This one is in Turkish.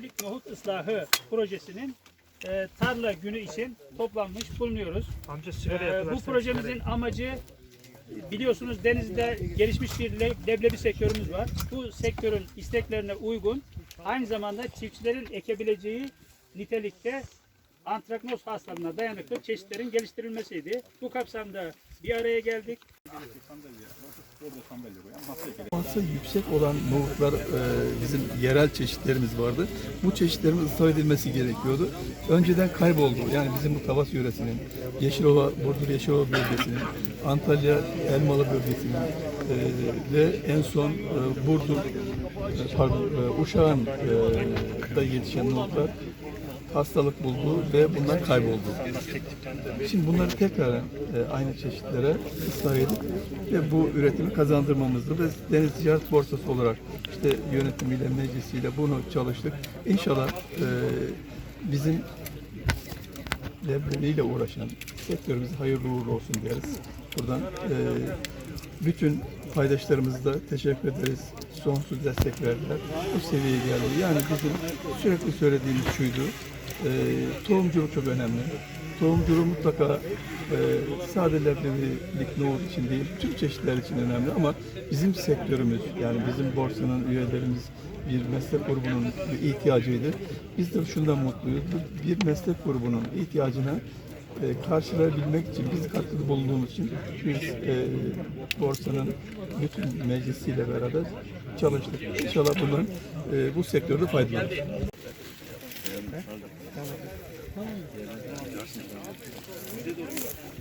çiftçilik nohut ıslahı projesinin e, tarla günü için toplanmış bulunuyoruz. Amca sigara yakılar. bu projemizin amacı biliyorsunuz denizde gelişmiş bir le- leblebi sektörümüz var. Bu sektörün isteklerine uygun aynı zamanda çiftçilerin ekebileceği nitelikte antraknoz hastalığına dayanıklı çeşitlerin geliştirilmesiydi. Bu kapsamda bir araya geldik. Masa yüksek olan nohutlar e, bizim yerel çeşitlerimiz vardı. Bu çeşitlerin ıslah edilmesi gerekiyordu. Önceden kayboldu. Yani bizim bu Tavas yöresinin, Yeşilova, Burdur Yeşilova bölgesinin, Antalya Elmalı bölgesinin e, ve en son e, Burdur, pardon, Uşak'ın da yetişen nohutlar hastalık buldu ve bunlar kayboldu. Şimdi bunları tekrar e, aynı çeşitlere ıslah edip ve bu üretimi kazandırmamızdı ve Deniz Ticaret Borsası olarak işte yönetimiyle, meclisiyle bunu çalıştık. İnşallah e, bizim leblebiyle uğraşan sektörümüze hayırlı uğurlu olsun deriz. Buradan e, bütün paydaşlarımıza da teşekkür ederiz. Sonsuz destek verdiler. Bu seviyeye geldi. Yani bizim sürekli söylediğimiz şuydu. E, tohumculuk çok önemli. Tohumculuğu mutlaka e, sade leblebilik nohut için değil, tüm çeşitler için önemli ama bizim sektörümüz, yani bizim borsanın üyelerimiz bir meslek grubunun bir ihtiyacıydı. Biz de şundan mutluyuz. Bir meslek grubunun ihtiyacına e, karşılayabilmek için biz katkıda bulunduğumuz için biz e, borsanın bütün meclisiyle beraber çalıştık. İnşallah bundan e, bu sektörde faydalanır.